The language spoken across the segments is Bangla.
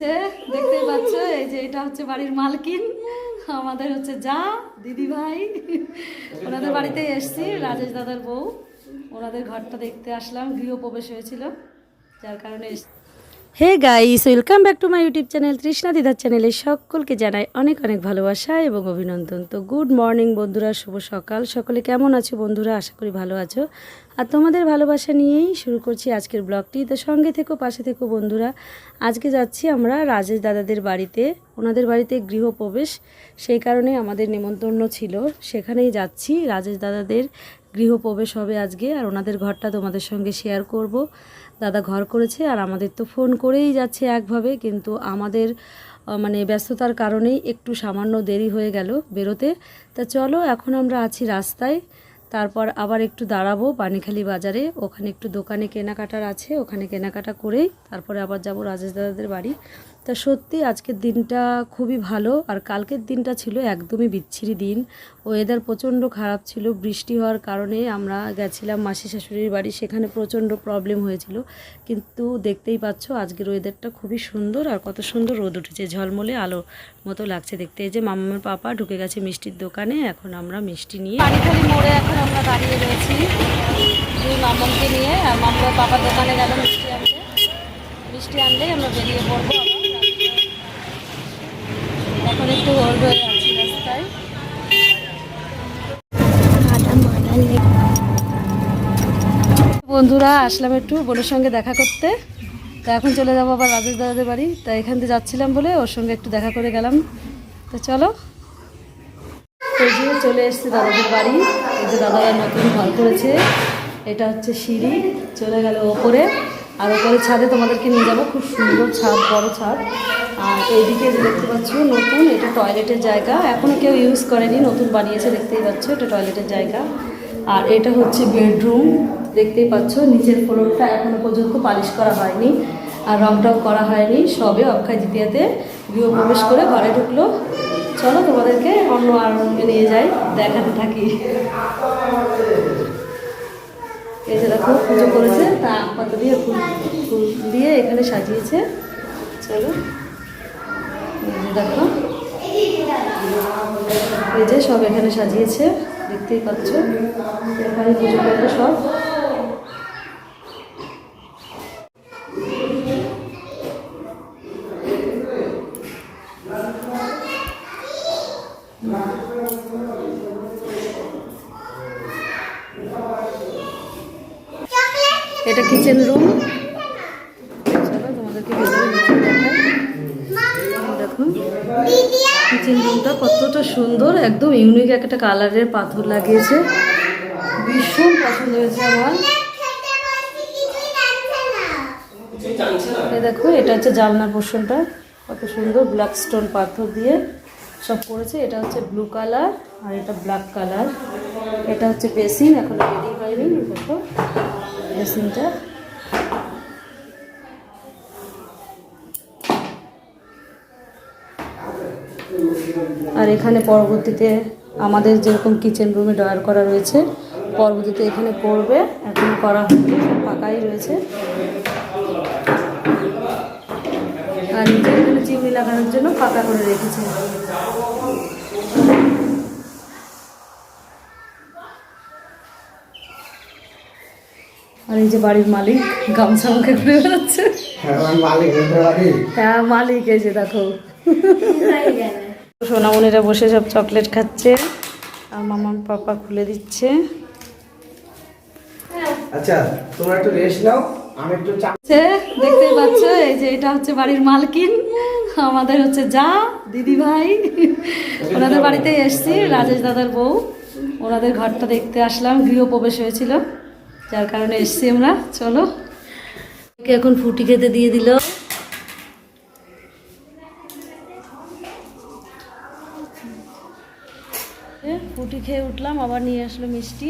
যে দেখতেই পাচ্ছ, এই যে এটা হচ্ছে বাড়ির মালকিন, আমাদের হচ্ছে যা, দিদি ভাই, ওনাদের বাড়িতে এসছি, রাজেশ দাদার বউ, ওনাদের ঘরটা দেখতে আসলাম, গৃহপ্রবেশ হয়েছিল, যার কারণে এসছি। Hey guys welcome back to my YouTube channel Trishna দিদার চ্যানেলে সকলকে জানাই অনেক অনেক ভালোবাসা এবং অভিনন্দন। তো গুড মর্নিং বন্ধুরা, শুভ সকাল। সকলে কেমন আছো বন্ধুরা? আশা করি ভালো আছো। আর তোমাদের ভালোবাসা নিয়েই শুরু করছি আজকের ব্লগটি। তো সঙ্গে থেকো, পাশে থেকো বন্ধুরা। আজকে যাচ্ছি আমরা রাজেশ দাদাদের বাড়িতে। ওনাদের বাড়িতে গৃহপ্রবেশ। সেই কারণে আমাদের নেমন্তন্ন ছিল। সেখানেই যাচ্ছি রাজেশ দাদাদের গৃহপ্রবেশ হবে আজকে, আর ওনাদের ঘরটা তোমাদের সঙ্গে শেয়ার করব। দাদা ঘর করেছে, আর আমাদের তো ফোন করেই যাচ্ছে একভাবে, কিন্তু আমাদের মানে ব্যস্ততার কারণেই একটু সামান্য দেরি হয়ে গেল বেরোতে। তা চলো, এখন আমরা আছি রাস্তায়। তারপর আবার একটু দাঁড়াবো পানিখালি বাজারে। ওখানে একটু দোকানে কেনাকাটার আছে, ওখানে কেনাকাটা করেই তারপরে আবার যাব রাজেশ দাদাদের বাড়ি। তা সত্যি আজকের দিনটা খুবই ভালো, আর কালকের দিনটা ছিল একদমই বিচ্ছিরি দিন। ওয়েদার প্রচণ্ড খারাপ ছিল, বৃষ্টি হওয়ার কারণে আমরা গেছিলাম মাসি শাশুড়ির বাড়ি, সেখানে প্রচণ্ড প্রবলেম হয়েছিল। কিন্তু দেখতেই পাচ্ছ আজকের ওয়েদারটা খুবই সুন্দর, আর কত সুন্দর রোদ উঠেছে, ঝলমলে আলো মতো লাগছে দেখতে। এই যে মামার পাপা ঢুকে গেছে মিষ্টির দোকানে, এখন আমরা মিষ্টি নিয়ে মোড়ে এখন আমরা দাঁড়িয়ে রয়েছি। দুই মামনকে নিয়ে আর মামার পাপা দোকানে গেল মিষ্টি আনতে। মিষ্টি আনলেই আমরা বেরিয়ে পড়ব। এখন একটু হোল্ড হয়ে আছি রাস্তায়। বন্ধুরা, আসলাম একটু বোনের সঙ্গে দেখা করতে। তা এখন চলে যাব আবার রাজেশ দাদাদের বাড়ি। তা এখান থেকে যাচ্ছিলাম বলে ওর সঙ্গে একটু দেখা করে গেলাম। তো চলো। চলে এসছে দাদাদের বাড়ি। এই যে দাদারা নতুন ঘর করেছে। এটা হচ্ছে সিঁড়ি। চলে গেল ওপরে। আর ওপরে ছাদে তোমাদেরকে নিয়ে যাব, খুব সুন্দর ছাদ, বড় ছাদ। আর এইদিকে দেখতে পাচ্ছ, নতুন, এটা টয়লেটের জায়গা। এখনও কেউ ইউজ করেনি, নতুন বানিয়েছে, দেখতেই পাচ্ছ, এটা টয়লেটের জায়গা। আর এটা হচ্ছে বেডরুম দেখতেই পাচ্ছ, নিচের ফ্লোরটা এখনও পর্যন্ত পালিশ করা হয়নি। আর রং টং করা হয়নি, সবে অক্ষয় দ্বিতীয়াতে গৃহপ্রবেশ করে ঘরে ঢুকলো। চলো তোমাদেরকে অন্য আর নিয়ে যাই, দেখাতে থাকি। এই যে দেখো, পুজো করেছে, তা পাতা দিয়ে ফুল ফুল দিয়ে এখানে সাজিয়েছে। চলো দেখো, এই যে সব এখানে সাজিয়েছে, দেখতেই পাচ্ছ। এখানে পুজো করবে সব। এটা কিচেন রুম কিচেন রুমটা কতটা সুন্দর, একদম ইউনিক একটা কালারের পাথর লাগিয়েছে। ভীষণ পছন্দ হয়েছে আমার। দেখো, এটা হচ্ছে জানলার পোর্শনটা। কত সুন্দর ব্ল্যাক স্টোন পাথর দিয়ে সব করেছে। এটা হচ্ছে ব্লু কালার আর এটা ব্ল্যাক কালার এটা হচ্ছে বেসিন এখনও রেডি হয়নি, দেখো। আর এখানে পরবর্তীতে আমাদের যেরকম কিচেন রুমে ডয়ার করা রয়েছে, পরবর্তীতে এখানে করবে এখন করা সব ফাঁকাই রয়েছে। আর নিচে এখানে চিমনি লাগানোর জন্য ফাঁকা করে রেখেছে। আর এই যে বাড়ির মালিক গামছা মুখে ঘুরে বেড়াচ্ছে। হ্যাঁ মালিক এই যে দেখো। সোনামণিরা বসে সব চকলেট খাচ্ছে আর মামার পাপা খুলে দিচ্ছে। আচ্ছা তোমরা একটু রেস্ট নাও আমি একটু দেখতেই পাচ্ছ এই যে এটা হচ্ছে বাড়ির মালকিন আমাদের হচ্ছে যা দিদি ভাই। ওনাদের বাড়িতে এসছি রাজেশ দাদার বউ। ওনাদের ঘরটা দেখতে আসলাম গৃহপ্রবেশ হয়েছিল। যার কারণে এসছি আমরা চলো। ওকে এখন ফুটি খেতে দিয়ে দিল। ফুটি খেয়ে উঠলাম আবার নিয়ে আসলো মিষ্টি।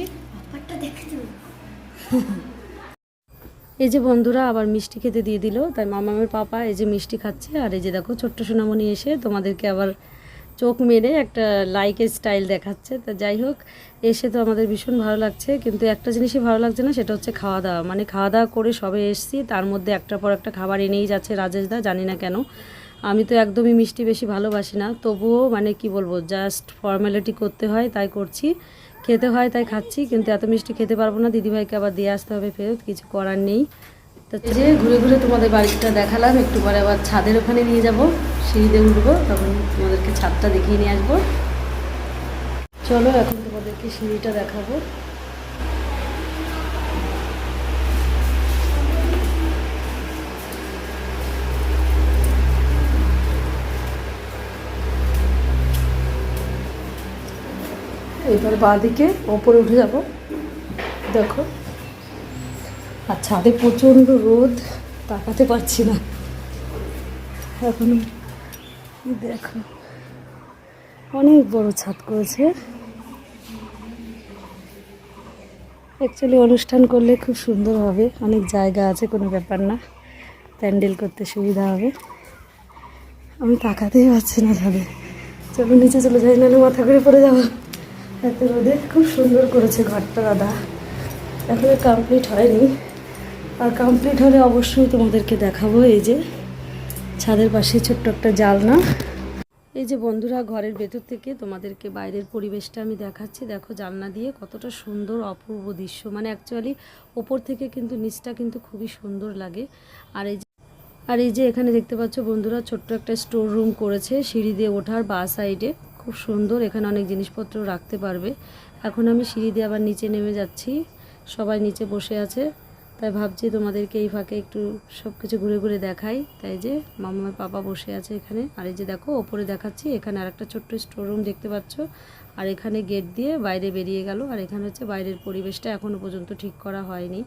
এই যে বন্ধুরা আবার মিষ্টি খেতে দিয়ে দিল। তাই মামামের পাপা এই যে মিষ্টি খাচ্ছে আর এই যে দেখো ছোট্ট সোনামণি এসে তোমাদেরকে আবার চোখ মেরে একটা লাইকের স্টাইল দেখাচ্ছে। তা যাই হোক, এসে তো আমাদের ভীষণ ভালো লাগছে। কিন্তু একটা জিনিসই ভালো লাগছে না, সেটা হচ্ছে খাওয়া দাওয়া। মানে খাওয়া দাওয়া করে সবে এসছি, তার মধ্যে একটার পর একটা খাবার এনেই যাচ্ছে রাজেশ দা, জানি না কেন। আমি তো একদমই মিষ্টি বেশি ভালোবাসি না, তবুও মানে কি বলব জাস্ট ফর্মালিটি করতে হয়, তাই করছি। খেতে হয়, তাই খাচ্ছি, কিন্তু এত মিষ্টি খেতে পারব না, দিদিভাইকে আবার দিয়ে আসতে হবে ফেরত, কিছু করার নেই। যে ঘুরে ঘুরে তোমাদের বাড়িটা দেখালাম, একটু পরে আবার ছাদের ওখানে নিয়ে যাব, সিঁড়িতে উঠবো, তখন তোমাদেরকে ছাদটা দেখিয়ে নিয়ে আসব। চলো এখন তোমাদেরকে সিঁড়িটা দেখাবো। এবার বাঁদিকে ওপরে উঠে যাব। দেখো। আর ছাদে প্রচণ্ড রোদ, তাকাতে পারছি না। এখন দেখো, অনেক বড় ছাদ করেছে। অ্যাকচুয়ালি অনুষ্ঠান করলে খুব সুন্দর হবে, অনেক জায়গা আছে, কোনো ব্যাপার না। প্যান্ডেল করতে সুবিধা হবে। আমি তাকাতেই পারছি না ছাদে। চলো, নিচে চলে যাই, নাহলে মাথা করে পড়ে যাব। এত রোদে খুব সুন্দর করেছে ঘরটা, দাদা। এখনও কমপ্লিট হয়নি। আর কমপ্লিট হলে অবশ্যই তোমাদেরকে দেখাবো এই যে ছাদের পাশে ছোট্ট একটা জালনা। এই যে বন্ধুরা, ঘরের ভেতর থেকে তোমাদেরকে বাইরের পরিবেশটা আমি দেখাচ্ছি। দেখো জানলা দিয়ে কতটা সুন্দর, অপূর্ব দৃশ্য। মানে অ্যাকচুয়ালি ওপর থেকে কিন্তু নিচটা কিন্তু খুবই সুন্দর লাগে। আর এই যে, আর এই যে এখানে দেখতে পাচ্ছ বন্ধুরা, ছোট্ট একটা স্টোর রুম করেছে সিঁড়ি দিয়ে ওঠার বা সাইডে খুব সুন্দর, এখানে অনেক জিনিসপত্র রাখতে পারবে। এখন আমি সিঁড়ি দিয়ে আবার নিচে নেমে যাচ্ছি। সবাই নিচে বসে আছে। তাই ভাবছি তোমাদেরকে এই ফাঁকে একটু সব কিছু ঘুরে ঘুরে দেখাই। তাই যে মামার পাপা বসে আছে এখানে। আর এই যে দেখো, ওপরে দেখাচ্ছি, এখানে আর একটা ছোট্ট স্টোর রুম দেখতে পাচ্ছ। আর এখানে গেট দিয়ে বাইরে বেরিয়ে গেল। আর এখানে হচ্ছে বাইরের পরিবেশটা এখনও পর্যন্ত ঠিক করা হয়নি।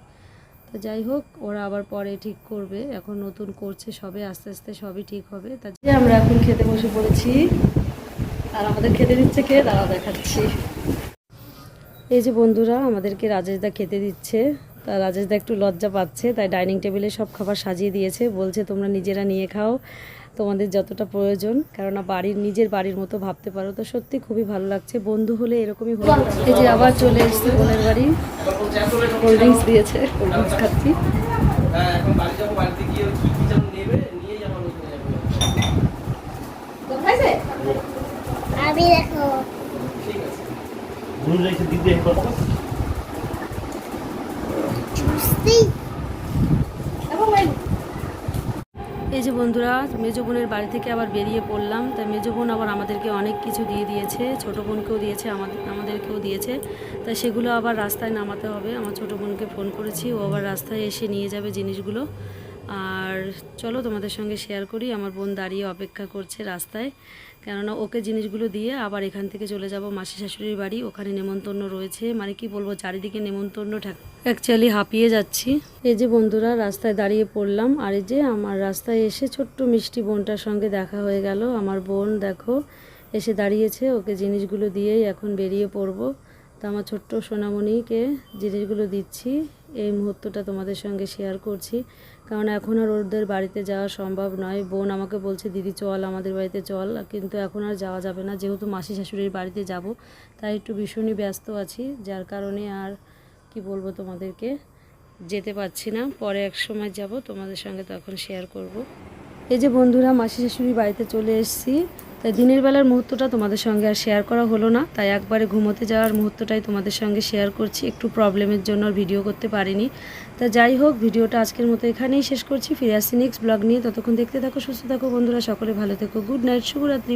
তো যাই হোক, ওরা আবার পরে ঠিক করবে। এখন নতুন করছে সবে, আস্তে আস্তে সবই ঠিক হবে। তা যে আমরা এখন খেতে বসে পড়েছি। আর আমাদের খেতে দিচ্ছে কে? দাঁড়া দেখাচ্ছি। এই যে বন্ধুরা, আমাদেরকে রাজেশদা খেতে দিচ্ছে। তা রাজেশদা একটু লজ্জা পাচ্ছে তাই ডাইনিং টেবিলে সব খাবার সাজিয়ে দিয়েছে। বলছে তোমরা নিজেরা নিয়ে খাও তোমাদের যতটা প্রয়োজন। কেননা বাড়ির নিজের বাড়ির মতো ভাবতে পারো। তো সত্যি খুবই ভালো লাগছে। বন্ধু হলে এরকমই হলো এই যে আবার চলে এসেছি বোনের বাড়ি। কোল্ড ড্রিঙ্কস দিয়েছে কোল্ড ড্রিঙ্কস খাচ্ছি। হ্যাঁ এখন বাড়ি যাব বাড়িতে গিয়ে কি কি যেন নেবে নিয়ে যাব ওখানে যাব আমি দেখো। ঠিক আছে। দিদি এই কথা বুঝতে এই যে বন্ধুরা, মেজো বোনের বাড়ি থেকে আবার বেরিয়ে পড়লাম। তাই মেজো বোন আবার আমাদেরকে অনেক কিছু দিয়ে দিয়েছে, ছোটো বোনকেও দিয়েছে, আমাদের, আমাদেরকেও দিয়েছে। তাই সেগুলো আবার রাস্তায় নামাতে হবে। আমার ছোটো বোনকে ফোন করেছি, ও আবার রাস্তায় এসে নিয়ে যাবে জিনিসগুলো। আর চলো তোমাদের সঙ্গে শেয়ার করি, আমার বোন দাঁড়িয়ে অপেক্ষা করছে রাস্তায়। কেননা ওকে জিনিসগুলো দিয়ে আবার এখান থেকে চলে যাব মাসি শাশুড়ির বাড়ি, ওখানে নেমন্তন্ন রয়েছে। মানে কি বলব, চারিদিকে নেমন্তন্ন অ্যাকচুয়ালি হাঁপিয়ে যাচ্ছি। এই যে বন্ধুরা, রাস্তায় দাঁড়িয়ে পড়লাম, আর এই যে আমার রাস্তায় এসে ছোট্ট মিষ্টি বোনটার সঙ্গে দেখা হয়ে গেল। আমার বোন, দেখো, এসে দাঁড়িয়েছে, ওকে জিনিসগুলো দিয়েই এখন বেরিয়ে পড়ব। তা আমার ছোট্ট সোনামণিকে জিনিসগুলো দিচ্ছি, এই মুহূর্তটা তোমাদের সঙ্গে শেয়ার করছি। কারণ এখন আর ওদের বাড়িতে যাওয়া সম্ভব নয়। বোন আমাকে বলছে, দিদি, চল আমাদের বাড়িতে চল। কিন্তু এখন আর যাওয়া যাবে না। যেহেতু মাসি শাশুড়ির বাড়িতে যাব, তাই একটু ভীষণই ব্যস্ত আছি। যার কারণে আর, কি বলব তোমাদেরকে, যেতে পারছি না। পরে এক সময় যাব, তোমাদের সঙ্গে তখন শেয়ার করব। এই যে বন্ধুরা, মাসি শাশুড়ির বাড়িতে চলে এসেছি। তাই দিনের বেলার মুহূর্তটা তোমাদের সঙ্গে আর শেয়ার করা হলো না। তাই একবারে ঘুমোতে যাওয়ার মুহূর্তটাই তোমাদের সঙ্গে শেয়ার করছি। একটু প্রবলেমের জন্য ভিডিও করতে পারিনি। তা যাই হোক ভিডিওটা আজকের মতো এখানেই শেষ করছি। ফিরে আসছি নেক্সট ব্লগ নিয়ে। ততক্ষণ দেখতে থাকো, সুস্থ থাকো বন্ধুরা। সকলে ভালো থেকো। গুড নাইট শুভরাত্রি।